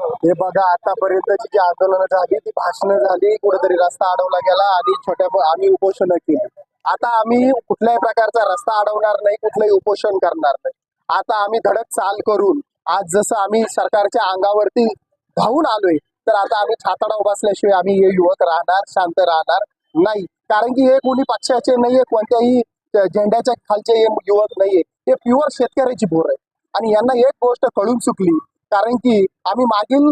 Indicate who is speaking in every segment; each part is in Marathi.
Speaker 1: हे बघा आतापर्यंतची जी आंदोलनं झाली ती भाषणं झाली कुठेतरी रस्ता अडवला गेला आणि छोट्या आम्ही उपोषण केली. आता आम्ही कुठल्याही प्रकारचा रस्ता अडवणार नाही कुठलंही उपोषण करणार नाही. आता आम्ही धडक चाल करून आज जसं आम्ही सरकारच्या अंगावरती धावून आलोय तर आता आम्ही छाताडा उभासल्याशिवाय आम्ही हे युवक राहणार शांत राहणार नाही. कारण की हे कोणी पक्षाचे नाहीये कोणत्याही झेंड्याच्या खालचे हे युवक नाहीये. हे प्युअर शेतकऱ्याची भोर आहे आणि यांना एक गोष्ट कळून चुकली कारण की आम्ही मागील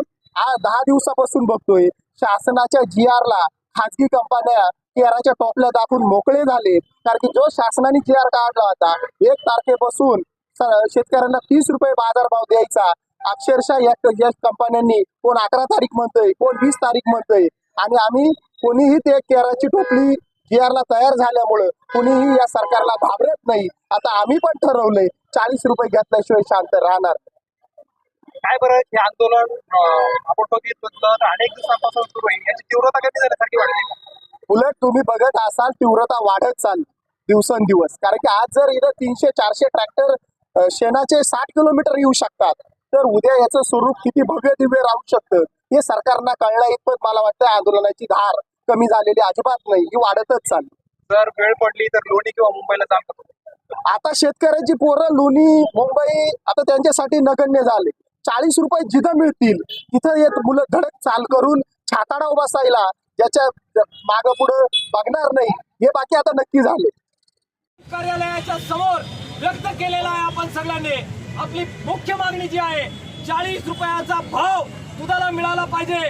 Speaker 1: दहा दिवसापासून बघतोय शासनाच्या जी ला खाजगी कंपन्या केराच्या टोपल्या दाखवून मोकळे झाले. कारण की जो शासनाने जी आर काढला होता एक तारखेपासून शेतकऱ्यांना तीस रुपये बाजारभाव द्यायचा. अक्षरशः या कंपन्यांनी कोण अकरा तारीख म्हणतोय कोण वीस तारीख म्हणतोय. आणि आम्ही कोणीही ते केराची टोपली जी ला तयार झाल्यामुळं कुणीही या सरकारला घाबरत नाही. आता आम्ही पण ठरवलंय चाळीस रुपये घेतल्याशिवाय शांत राहणार.
Speaker 2: काय बरं हे आंदोलन आपण बघितलं तर अनेक दिवसांपासून सुरू आहे? याची तीव्रता कमी झाल्यासारखी वाटते?
Speaker 1: उलट तुम्ही बघत असाल तीव्रता वाढत चालली दिवसेंदिवस. कारण की आज जर इथं तीनशे चारशे ट्रॅक्टर शेणाचे साठ किलोमीटर येऊ शकतात. तर उद्या याचं स्वरूप किती भव्य दिव्य राहू शकतं हे सरकारना कळण्या इतपत मला वाटतं आंदोलनाची धार कमी झालेली अजिबात नाही. ही वाढतच चालली.
Speaker 2: जर वेळ पडली तर लोणी किंवा मुंबईला तुम्ही?
Speaker 1: आता शेतकऱ्यांची पोरं लोणी मुंबई आता त्यांच्यासाठी नगण्य झाले. चाळीस रुपये जिथं मिळतील तिथं येत मुलं धडक चाल करून छाताडा बसायला ज्याच्या माग पुढं बघणार नाही हे बाकी आता नक्की झाले.
Speaker 3: कार्यालयाच्या समोर व्यक्त केलेला आहे आपण सगळ्यांनी. आपली मुख्य मागणी जी आहे चाळीस रुपयाचा भाव दुधाला मिळाला पाहिजे.